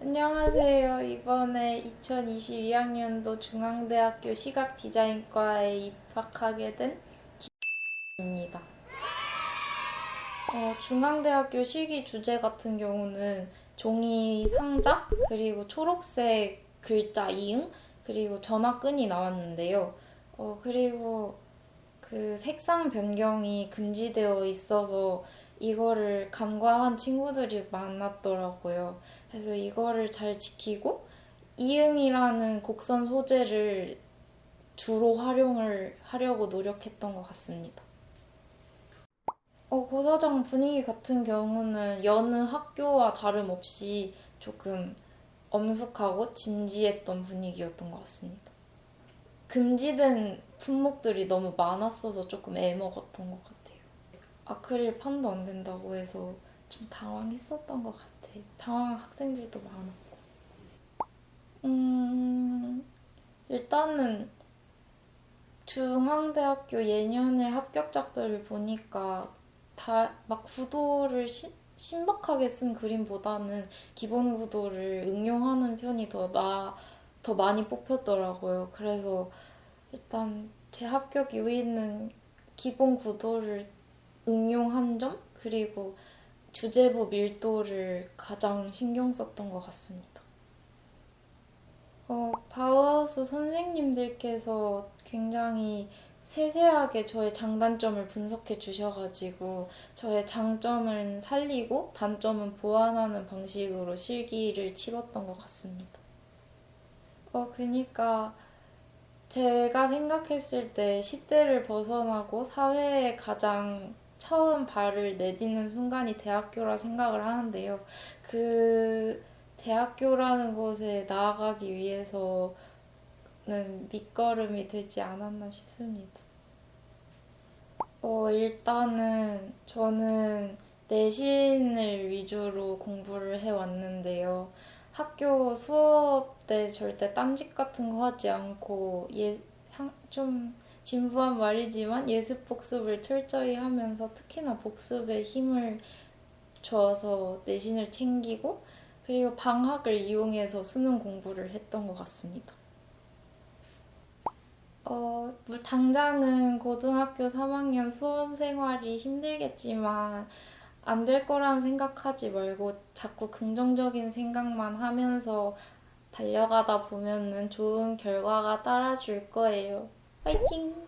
안녕하세요. 이번에 2022학년도 중앙대학교 시각 디자인과에 입학하게 된 김입니다. 어, 중앙대학교 실기 주제 같은 경우는 종이 상자, 그리고 초록색 글자 이응, 그리고 전화끈이 나왔는데요. 어, 그리고 그 색상 변경이 금지되어 있어서 이거를 간과한 친구들이 많았더라고요. 그래서 이거를 잘 지키고 이응이라는 곡선 소재를 주로 활용을 하려고 노력했던 것 같습니다. 어, 고사장 분위기 같은 경우는 여느 학교와 다름없이 조금 엄숙하고 진지했던 분위기였던 것 같습니다. 금지된 품목들이 너무 많았어서 조금 애먹었던 것 같아요. 아크릴 판도 안 된다고 해서 좀 당황했었던 것 같아요. 당황한 학생들도 많았고. 음, 일단은 중앙대학교 예년의 합격작들을 보니까 다 막 구도를 시, 신박하게 쓴 그림보다는 기본 구도를 응용하는 편이 더 나, 더 많이 뽑혔더라고요. 그래서 일단 제 합격 요인은 기본 구도를 응용한 점 그리고 주제부 밀도를 가장 신경 썼던 것 같습니다. 어, 바우하우스 선생님들께서 굉장히 세세하게 저의 장단점을 분석해 주셔가지고 저의 장점을 살리고 단점은 보완하는 방식으로 실기를 치렀던 것 같습니다. 어, 그니까 제가 생각했을 때 10대를 벗어나고 사회에 가장 처음 발을 내딛는 순간이 대학교라 생각을 하는데요. 그 대학교라는 곳에 나아가기 위해서는 밑거름이 되지 않았나 싶습니다. 어, 일단은 저는 내신을 위주로 공부를 해왔는데요. 학교 수업 때 절대 딴짓 같은 거 하지 않고 예, 상, 좀 진부한 말이지만 예습 복습을 철저히 하면서 특히나 복습에 힘을 줘서 내신을 챙기고 그리고 방학을 이용해서 수능 공부를 했던 것 같습니다. 어, 뭐 당장은 고등학교 3학년 수험 생활이 힘들겠지만 안 될 거라는 생각하지 말고 자꾸 긍정적인 생각만 하면서 달려가다 보면은 좋은 결과가 따라줄 거예요. 화이팅!